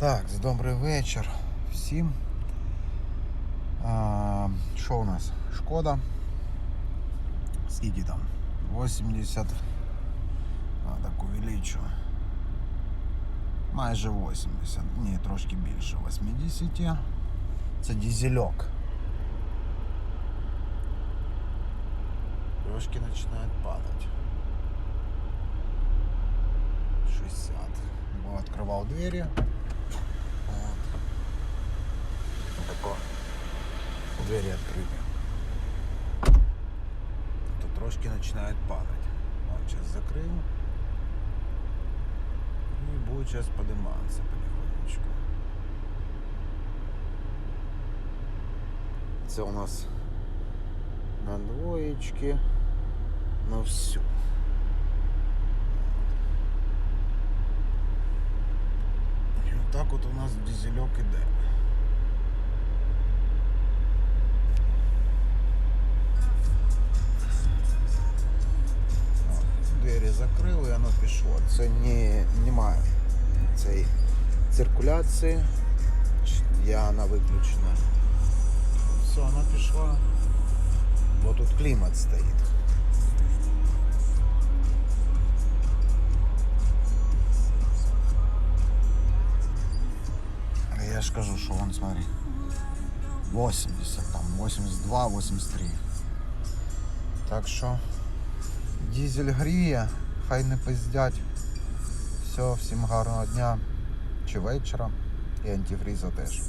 Так, добрий вечір всім. А, Що у нас? Шкода. Скільки там? 80. А, так увеличу. Майже 80. Ні, трошки більше 80. Це дизельок. Трошки починають падати. 60. Бо відкривав двері. Тако. Двері відкриті. То трошки починають падати. От, зараз закрив. І буде зараз подиматися потихонечку. Це у нас на двоєчки. На всю. І отак от у нас дизельок іде. Воно. Це не, немає цієї циркуляції. Я вона виключена. Все, вона пішла. Бо тут клімат стоїть. Я ж кажу, що вон, смотри. 80, там, 82, 83. Так що дізель гріє, хай не пиздять. Все, всім гарного дня чи вечора. І антифріза теж.